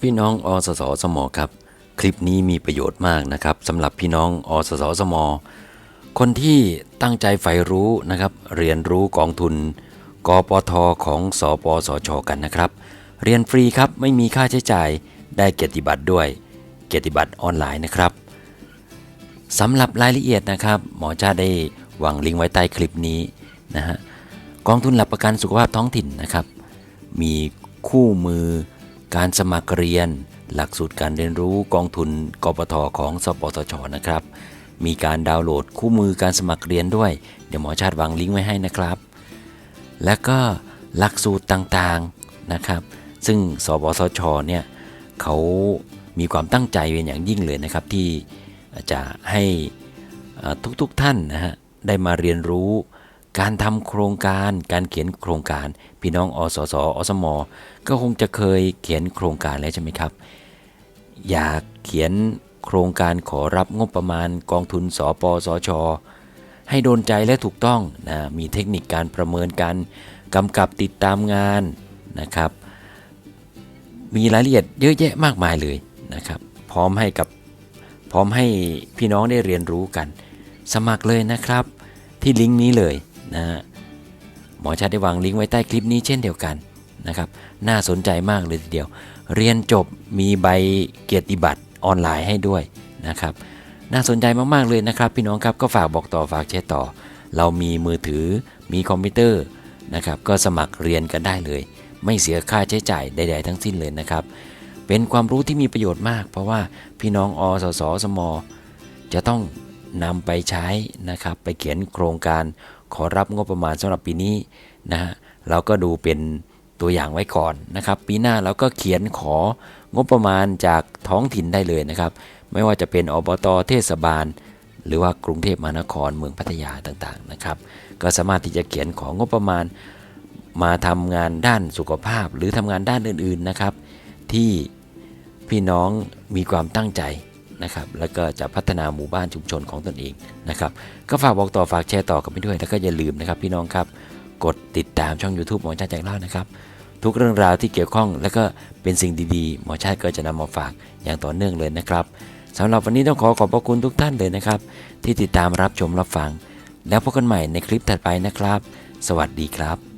พี่น้องอสสสมครับ คลิปนี้มีประโยชน์มากนะครับสำหรับพี่น้องอสสสม คนที่ตั้งใจใฝ่รู้นะครับ เรียนรู้กองทุนกปทของสปสชกันนะครับ เรียนฟรีครับไม่มีค่าใช้จ่ายได้เกียรติบัตรด้วย เกียรติบัตรออนไลน์นะครับสำหรับรายละเอียดนะครับ หมอจ้าได้วางลิงก์ไว้ใต้คลิปนี้นะฮะกองทุนหลักประกันสุขภาพท้องถิ่นนะครับ มีคู่มือ การสมัครเรียน หลักสูตรการเรียนรู้กองทุนกปทของสปสชนะครับ มีการดาวน์โหลดคู่มือการสมัครเรียนด้วย เดี๋ยวหมอชาติวางลิงก์ไว้ให้นะครับ และก็หลักสูตรต่างๆนะครับ ซึ่งสปสชเนี่ยเขามีความตั้งใจเป็นอย่างยิ่งเลยนะครับ ที่จะให้ทุกๆท่านนะฮะได้มาเรียนรู้ การทำโครงการการเขียนโครงการ พี่น้องอสสอสม ก็คงจะเคยเขียนโครงการแล้วใช่ไหมครับ อยากเขียนโครงการขอรับงบประมาณกองทุนสปสช ให้โดนใจและถูกต้องนะมีเทคนิคการประเมินการกำกับติดตามงานนะครับ มีรายละเอียดเยอะแยะมากมายเลยนะครับ พร้อมให้กับพร้อมให้พี่น้องได้เรียนรู้กัน สมัครเลยนะครับ ที่ลิงก์นี้เลย นะฮะหมอชาติได้วางลิงก์ไว้ใต้คลิปนี้เช่นเดียวกันนะครับ น่าสนใจมากเลยทีเดียว เรียนจบมีใบเกียรติบัตรออนไลน์ให้ด้วยนะครับ น่าสนใจมากๆเลยนะครับ พี่น้องครับก็ฝากบอกต่อฝากแชร์ต่อ เรามีมือถือมีคอมพิวเตอร์นะครับ ก็สมัครเรียนกันได้เลย ไม่เสียค่าใช้จ่ายใด ๆ ทั้งสิ้นเลยนะครับ เป็นความรู้ที่มีประโยชน์มาก เพราะว่าพี่น้องอสสสมจะต้องนำไปใช้นะครับ ไปเขียนโครงการ ขอรับงบประมาณสำหรับปีนี้นะฮะเราก็ดูเป็นตัวอย่างไว้ก่อนนะครับ ปีหน้าเราก็เขียนของบประมาณจากท้องถิ่นได้เลยนะครับ ไม่ว่าจะเป็นอบตเทศบาล หรือว่ากรุงเทพมหานครเมืองพัทยาต่างๆนะครับ ก็สามารถที่จะเขียนของงบประมาณมาทำงานด้านสุขภาพ หรือทำงานด้านอื่นๆนะครับ ที่พี่น้องมีความตั้งใจ นะครับแล้วก็จะพัฒนาหมู่บ้านชุมชนของตนเองนะครับก็ฝากบอกต่อฝากแชร์ต่อกันไปด้วย แล้วก็อย่าลืมนะครับพี่น้องครับกดติดตามช่อง YouTube หมอชาติแจกเล่านะครับทุกเรื่องราวที่เกี่ยวข้องแล้วก็เป็นสิ่งดีๆ หมอชาติก็จะนำมาฝากอย่างต่อเนื่องเลยนะครับสำหรับวันนี้ต้องขอขอบพระคุณทุกท่านเลยนะครับ ที่ติดตามรับชมรับฟัง แล้วพบกันใหม่ในคลิปถัดไปนะครับ สวัสดีครับ